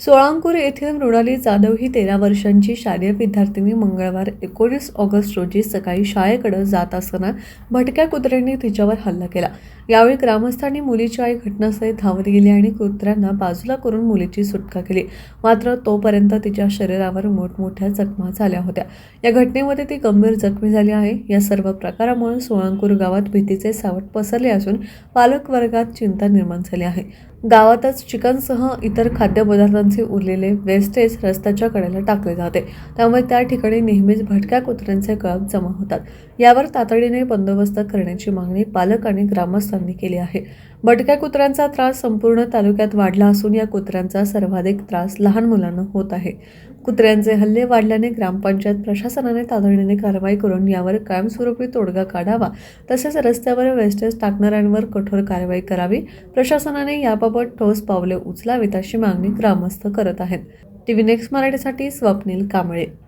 सोळांकूर येथील मृणाली जाधव ही तेरा वर्षांची शालेय विद्यार्थिनी मंगळवार एकोणीस ऑगस्ट रोजी सकाळी शाळेकडे जात असताना भटक्या कुत्र्यांनी तिच्यावर हल्ला केला. यावेळी ग्रामस्थांनी मुलीची आई घटनास्थळी धावत गेली आणि कुत्र्यांना बाजूला करून मुलीची सुटका केली. मात्र तोपर्यंत तिच्या शरीरावर मोठमोठ्या जखमा झाल्या होत्या. या घटनेमध्ये ती गंभीर जखमी झाली आहे. या सर्व प्रकारामुळे सोळांकूर गावात भीतीचे सावट पसरले असून पालक वर्गात चिंता निर्माण झाली आहे. गावातच चिकनसह इतर खाद्यपदार्थांचे उरलेले वेस्टेज रस्त्याच्या कडेला टाकले जाते. त्यामुळे त्या ठिकाणी नेहमीच भटक्या कुत्र्यांचे कळप जमा होतात. यावर तातडीने बंदोबस्त करण्याची मागणी पालक आणि ग्रामस्थांनी केली आहे. भटक्या कुत्र्यांचा त्रास संपूर्ण तालुक्यात वाढला असून या कुत्र्यांचा सर्वाधिक त्रास लहान मुलांना होत आहे. कुत्र्यांचे हल्ले वाढल्याने ग्रामपंचायत प्रशासनाने तातडीने कारवाई करून यावर कायमस्वरूपी तोडगा काढावा तसेच रस्त्यावर वेस्टेज टाकणाऱ्यांवर कठोर कारवाई करावी. प्रशासनाने याबाबत याबाबत ठोस पावले उचलावीत अशी मागणी ग्रामस्थ करत आहेत. टीव्ही नेक्स्ट मराठीसाठी स्वप्नील कांबळे